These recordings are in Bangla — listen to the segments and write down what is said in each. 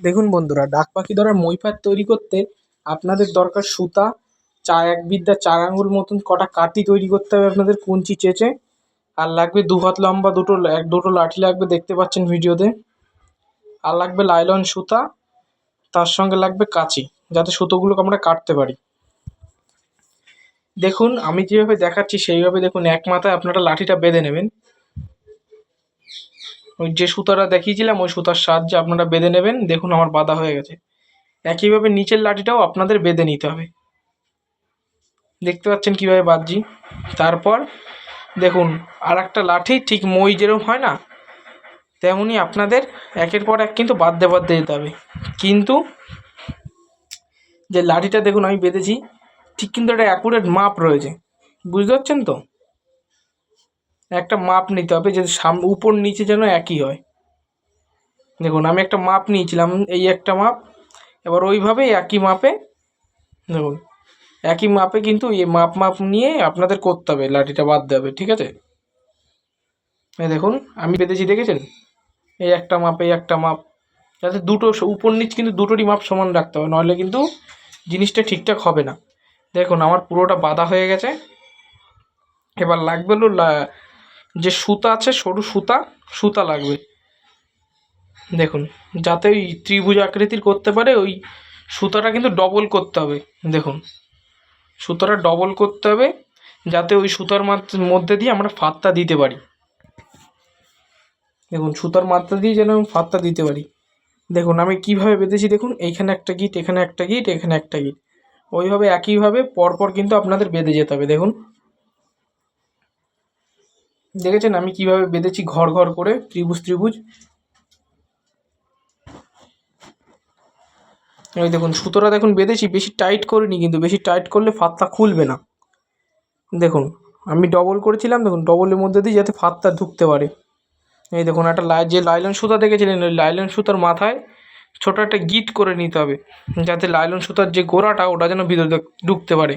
দেখুন বন্ধুরা, ডাক পাখি ধরার মই ফাঁদ তৈরি করতে আপনাদের দরকার সুতা, চা এক বিদ্যা চার আঙুল মতন কটা কাঠি তৈরি করতে হবে আপনাদের কুঞ্চি চেঁচে। আর লাগবে দু হাত লম্বা, দুটো এক, দুটো লাঠি লাগবে, দেখতে পাচ্ছেন ভিডিওতে। আর লাগবে লাইলন সুতা, তার সঙ্গে লাগবে কাঁচি, যাতে সুতোগুলোকে আমরা কাটতে পারি। দেখুন, আমি যেভাবে দেখাচ্ছি সেইভাবে দেখুন, এক মাথায় আপনারা লাঠিটা বেঁধে নেবেন। ওই যে সুতাটা দেখিয়েছিলাম, ওই সুতার সাহায্যে আপনারা বেঁধে নেবেন। দেখুন আমার বাঁধা হয়ে গেছে। একইভাবে নিচের লাঠিটাও আপনাদের বেঁধে নিতে হবে। দেখতে পাচ্ছেন কীভাবে বাঁধছি। তারপর দেখুন আর একটা লাঠি ঠিক মই যেরকম হয় না, তেমনি আপনাদের একের পর এক কিন্তু বাঁধতে বাঁধতে যেতে হবে। কিন্তু যে লাঠিটা দেখুন আমি বেঁধেছি, ঠিক কিন্তু একটা অ্যাকুরেট মাপ রয়েছে। বুঝতে পারছেন তো? একটা মাপ নিতে হবে যে সাম, উপর নিচে যেন একই হয়। দেখুন, আমি একটা মাপ নিয়েছিলাম, এই একটা মাপ, এবার ওইভাবে একই মাপে, দেখুন, একই মাপে কিন্তু এই মাপ মাপ নিয়ে আপনাদের করতে হবে, লাঠিটা বাদ দেবে ঠিক আছে? এই দেখুন, আমি বেঁধেছি, দেখেছেন? এই একটা মাপ, এই একটা মাপ, যাতে দুটো উপর নিচ কিন্তু দুটোরই মাপ সমান রাখতে হবে, নইলে কিন্তু জিনিসটা ঠিকঠাক হবে না। দেখুন, আমার পুরোটা বাঁধা হয়ে গেছে। এবার লাগবে হলো যে সুতা আছে, সরু সুতা সুতা লাগবে। দেখুন, যাতে ওই ত্রিভুজ আকৃতির করতে পারে, ওই সুতাটা কিন্তু ডবল করতে হবে। দেখুন, সুতাটা ডবল করতে হবে, যাতে ওই সুতার মধ্যে দিয়ে আমরা ফাঁদটা দিতে পারি। দেখুন, সুতার মাত্রা দিয়ে যেন আমি ফাঁদটা দিতে পারি। দেখুন, আমি কীভাবে বেঁধেছি, দেখুন, এইখানে একটা গিট, এখানে একটা গিট, এখানে একটা গিট। ওইভাবে একইভাবে পরপর কিন্তু আপনাদের বেঁধে যেতে হবে। দেখুন দেখেছেন আমি কীভাবে বেঁধেছি ঘর ঘর করে? ত্রিভুজ ত্রিভুজ। এই দেখুন, সুতোটা দেখুন বেঁধেছি, বেশি টাইট করিনি কিন্তু, বেশি টাইট করলে ফাঁদটা খুলবে না। দেখুন, আমি ডবল করেছিলাম, দেখুন, ডবলের মধ্যে দিয়ে যাতে ফাঁদটা ঢুকতে পারে। এই দেখুন, একটা লাই, যে লাইলন সুতা দেখেছিলেন, ওই লাইলন সুতার মাথায় ছোটো একটা গিট করে নিতে হবে, যাতে লাইলন সুতার যে গোড়াটা, ওটা যেন ভিতরে ঢুকতে পারে।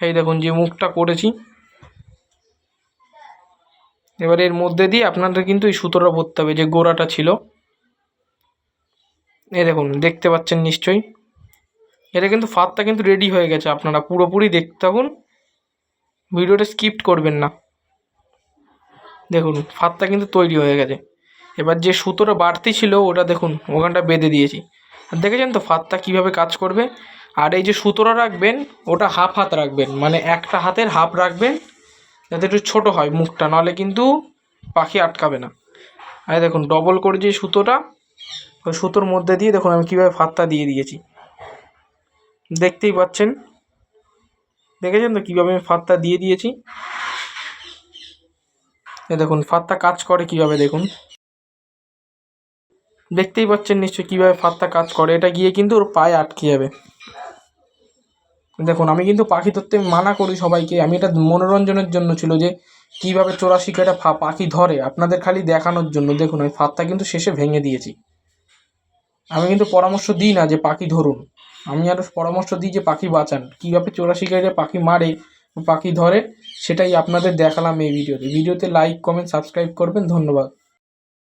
এই দেখুন, যে মুখটা করেছি এবার এর মধ্যে দিয়ে আপনাদের কিন্তু এই সুতোটা ভরতে হবে, যে গোড়াটা ছিল। এ দেখুন, দেখতে পাচ্ছেন নিশ্চয়ই। এটা কিন্তু ফাঁদটা কিন্তু রেডি হয়ে গেছে আপনারা পুরোপুরি দেখতে থাকুন। ভিডিওটা স্কিপ করবেন না। দেখুন ফাঁদটা কিন্তু তৈরি হয়ে গেছে। এবার যে সুতোটা বাড়তি ছিল, ওটা দেখুন, ওখানটা বেঁধে দিয়েছি। আর দেখেছেন তো ফাঁদটা কীভাবে কাজ করবে? আর এই যে সুতোটা রাখবেন, ওটা হাফ হাত রাখবেন মানে একটা হাতের হাফ রাখবেন। যাতে একটু ছোটো হয় মুখটা, নাহলে কিন্তু পাখি আটকাবে না। আর দেখুন ডবল করে যে সুতোটা, ওই সুতোর মধ্যে দিয়ে দেখুন আমি কীভাবে ফাঁদটা দিয়ে দিয়েছি। দেখতেই পাচ্ছেন? দেখেছেন তো কীভাবে আমি ফাত্তা দিয়ে দিয়েছি? এ দেখুন ফাত্তা কাজ করে কীভাবে দেখুন? দেখতেই পাচ্ছেন নিশ্চয়ই কীভাবে ফাত্তা কাজ করে, এটা গিয়ে কিন্তু ওর পায়ে আটকে যাবে। দেখুন, আমি কিন্তু পাখি ধরতে মানা করি সবাইকে। আমি এটা মনোরঞ্জনের জন্য ছিল যে, কীভাবে চোরা শিকারিটা পাখি ধরে, আপনাদের খালি দেখানোর জন্য। দেখুন, আমি ফাঁদটা কিন্তু শেষে ভেঙে দিয়েছি। আমি কিন্তু পরামর্শ দিই না যে পাখি ধরুন। আমি আরও পরামর্শ দিই যে পাখি বাঁচান। কীভাবে চোরা শিকারিরা পাখি মারে, পাখি ধরে, সেটাই আপনাদের দেখালাম এই ভিডিওতে। ভিডিওতে লাইক কমেন্ট সাবস্ক্রাইব করবেন। ধন্যবাদ।